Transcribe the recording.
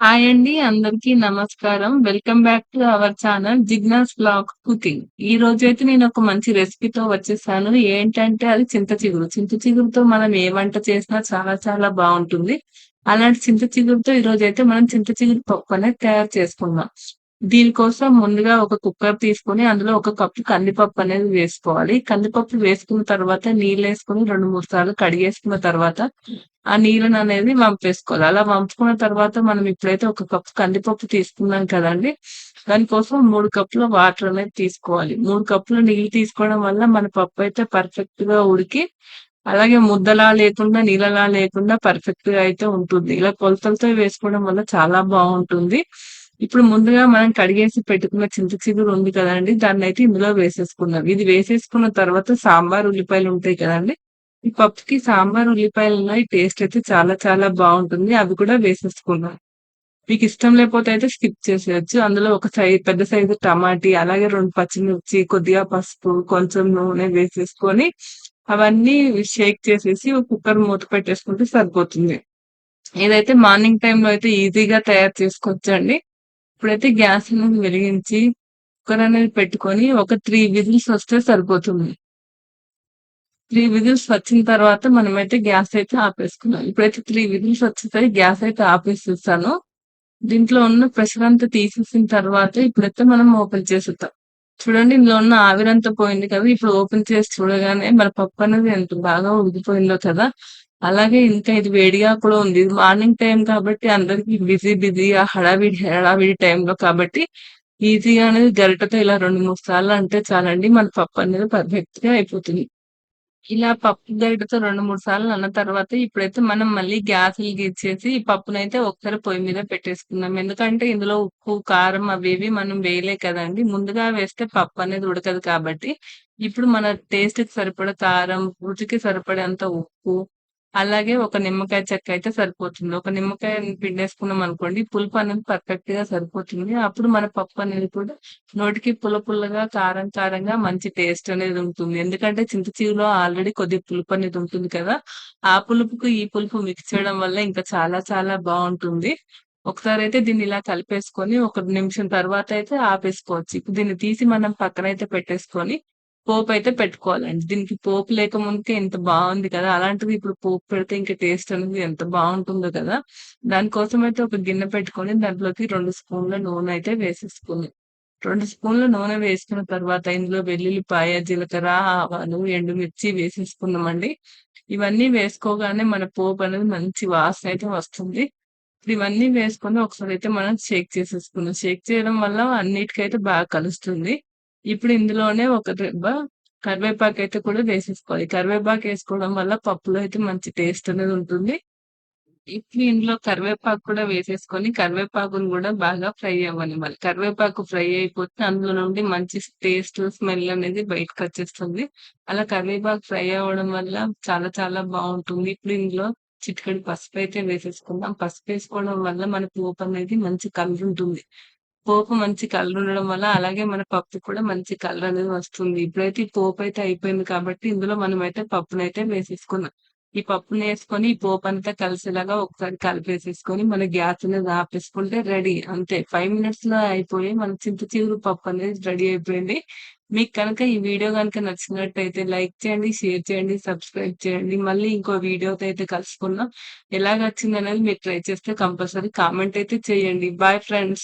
Hi అండి. అందరికీ నమస్కారం. Welcome back to our channel Jigna's blog cooking. ఈ రోజైతే ఒక మంచి రెసిపీతో వచ్చేసాను. ఏంటంటే అది చింత చిగురు. చింత చిగురుతో మనం ఏ వంట చేసినా చాలా చాలా బాగుంటుంది అలాంటి చింత చిగురుతో అయితే మనం చింత చిగురు పప్పు అనేది తయారు చేసుకుందాం. దీనికోసం ముందుగా ఒక కుక్కర్ తీసుకొని అందులో ఒక కప్పు కందిపప్పు అనేది వేసుకోవాలి. కందిపప్పు వేసుకున్న తర్వాత నీళ్ళు వేసుకుని రెండు మూడు సార్లు కడిగేసుకున్న తర్వాత ఆ నీళ్ళని అనేది వంపేసుకోవాలి. అలా వంపుకున్న తర్వాత మనం ఇప్పుడైతే ఒక కప్పు కందిపప్పు తీసుకున్నాం కదండీ! దానికోసం మూడు కప్పుల వాటర్ అనేది తీసుకోవాలి. మూడు కప్పుల నీళ్ళు తీసుకోవడం వల్ల మన పప్పు అయితే పర్ఫెక్ట్గా ఉడికి అలాగే ముద్దలా లేకుండా, నీళ్ళలా లేకుండా పర్ఫెక్ట్గా అయితే ఉంటుంది. ఇలా కొలతలతో వేసుకోవడం వల్ల చాలా బాగుంటుంది ఇప్పుడు ముందుగా మనం కడిగేసి పెట్టుకున్న చింత చిగురు ఉంది దాన్ని అయితే ఇందులో వేసేసుకుందాం. ఇది వేసేసుకున్న తర్వాత సాంబార్ ఉల్లిపాయలు ఉంటాయి కదండీ! ఈ పప్పుకి సాంబార్ ఉల్లిపాయలున్నాయి టేస్ట్ అయితే చాలా చాలా బాగుంటుంది అవి కూడా వేసేసుకుందాం. ఇష్టం లేకపోతే అయితే స్కిప్ చేసేయొచ్చు. అందులో ఒక సైజ్ పెద్ద సైజు టమాటీ, అలాగే రెండు పచ్చిమిర్చి, కొద్దిగా పసుపు, కొంచెం నూనె వేసేసుకొని అవన్నీ షేక్ చేసేసి కుక్కర్ మూత పెట్టేసుకుంటే సరిపోతుంది. ఏదైతే మార్నింగ్ టైంలో అయితే ఈజీగా తయారు చేసుకోవచ్చండి. ఇప్పుడైతే గ్యాస్ అనేది వెలిగించి కుక్కర్ అనేది పెట్టుకొని ఒక త్రీ విజిల్స్ వస్తే సరిపోతుంది. త్రీ విజిల్స్ వచ్చిన తర్వాత మనమైతే గ్యాస్ అయితే ఆపేసుకున్నాం ఇప్పుడైతే త్రీ విజిల్స్ వచ్చేసరి గ్యాస్ అయితే ఆపేసిస్తాను దీంట్లో ఉన్న ప్రెషర్ అంతా తీసేసిన తర్వాత ఇప్పుడైతే మనం ఓపెన్ చేసేద్దాం. చూడండి ఇందులో ఉన్న ఆవిరంతా పోయింది కదా! ఇప్పుడు ఓపెన్ చేసి చూడగానే మన పప్పు అనేది ఎంత బాగా ఉడికిపోయిందో కదా! అలాగే ఇంకా ఇది వేడిగా కూడా ఉంది. మార్నింగ్ టైం కాబట్టి అందరికి బిజీ బిజీగా హడావిడి హడావిడి టైంలో కాబట్టి ఈజీగా అనేది గరిటతో ఇలా 2, 3 సార్లు అంటే చాలండి మన పప్పు అనేది పర్ఫెక్ట్‌గా అయిపోతుంది. ఇలా పప్పు గరిటతో రెండు మూడు సార్లు అన్న తర్వాత ఇప్పుడైతే మనం మళ్ళీ గ్యాస్ గీచేసి ఈ పప్పునైతే ఒకసారి పొయ్యి మీద పెట్టేసుకుందాం. ఎందుకంటే ఇందులో ఉప్పు, కారం అవి మనం వేయలే కదండీ! ముందుగా వేస్తే పప్పు అనేది ఉడకదు కాబట్టి ఇప్పుడు మన టేస్ట్కి సరిపడే కారం, రుచికి సరిపడేంత ఉప్పు, అలాగే ఒక నిమ్మకాయ చెక్క అయితే సరిపోతుంది. ఒక నిమ్మకాయని పిండేసుకున్నాం అనుకోండి పులుపు అనేది పర్ఫెక్ట్గా సరిపోతుంది. అప్పుడు మన పప్పు అనేది కూడా నోటికి పుల్ల పుల్లగా, కారం కారంగా మంచి టేస్ట్ అనేది ఉంటుంది. ఎందుకంటే చింత ఆల్రెడీ కొద్ది పులుపు అనేది ఉంటుంది కదా! ఆ పులుపుకు ఈ పులుపు మిక్స్ చేయడం వల్ల ఇంకా చాలా చాలా బాగుంటుంది ఒకసారి అయితే దీన్ని ఇలా కలిపేసుకొని ఒక నిమిషం తర్వాత అయితే ఆపేసుకోవచ్చు. ఇప్పుడు దీన్ని తీసి మనం పక్కన అయితే పెట్టేసుకొని పోపయితే పెట్టుకోవాలండి. దీనికి పోపు లేకముందుకే ఎంత బాగుంది కదా! అలాంటిది ఇప్పుడు పోపు పెడితే ఇంకా టేస్ట్ అనేది ఎంత బాగుంటుందో కదా! దానికోసం అయితే ఒక గిన్నె పెట్టుకొని దాంట్లోకి రెండు స్పూన్ల నూనె అయితే వేసేసుకొని 2 స్పూన్ల నూనె వేసుకున్న తర్వాత ఇందులో వెల్లుల్లిపాయ, జీలకర్ర, ఆవాలు, ఎండుమిర్చి వేసేసుకుందామండి. ఇవన్నీ వేసుకోగానే మన పోపు అనేది మంచి వాసన అయితే వస్తుంది. ఇవన్నీ వేసుకొని ఒకసారి అయితే మనం షేక్ చేసేసుకుందాం. షేక్ చేయడం వల్ల అన్నిటికైతే బాగా కలుస్తుంది. ఇప్పుడు ఇందులోనే ఒక రెబ్బ అయితే కూడా వేసేసుకోవాలి. కరివేపాకు వేసుకోవడం వల్ల పప్పులో అయితే మంచి టేస్ట్ అనేది ఉంటుంది. ఇప్పుడు ఇందులో కరివేపాకు కూడా వేసేసుకొని కరివేపాకుని కూడా బాగా ఫ్రై అవ్వనివ్వాలి. కరివేపాకు ఫ్రై అయిపోతే అందులో నుండి మంచి టేస్ట్, స్మెల్ అనేది బయటకొచ్చేస్తుంది. అలా కరివేపాకు ఫ్రై అవ్వడం వల్ల చాలా చాలా బాగుంటుంది ఇప్పుడు ఇందులో చిటికడి పసుపు అయితే వేసేసుకుందాం. పసుపేసుకోవడం వల్ల మన పోపు అనేది మంచి కలర్ ఉంటుంది. పోపు మంచి కలర్ ఉండడం వల్ల అలాగే మన పప్పు కూడా మంచి కలర్ అనేది వస్తుంది. ఇప్పుడైతే ఈ అయితే అయిపోయింది కాబట్టి ఇందులో మనం మనమైతే పప్పునైతే వేసేసుకున్నాం ఈ పప్పునేసుకొని ఈ అంతా కలిసేలాగా ఒకసారి కలిపేసేసుకొని మన గ్యాస్ అనేది ఆపేసుకుంటే రెడీ. అంతే ఫైవ్ మినిట్స్లో అయిపోయి మన చింత చిగురు పప్పు అనేది రెడీ అయిపోయింది. మీకు కనుక ఈ వీడియో కనుక నచ్చినట్టయితే లైక్ చేయండి, షేర్ చేయండి, సబ్స్క్రైబ్ చేయండి. మళ్ళీ ఇంకో వీడియోతో అయితే కలుసుకుందాం. ఎలాగొచ్చిందనేది మీరు ట్రై చేస్తే కంపల్సరీ కామెంట్ అయితే చేయండి. Bye friends.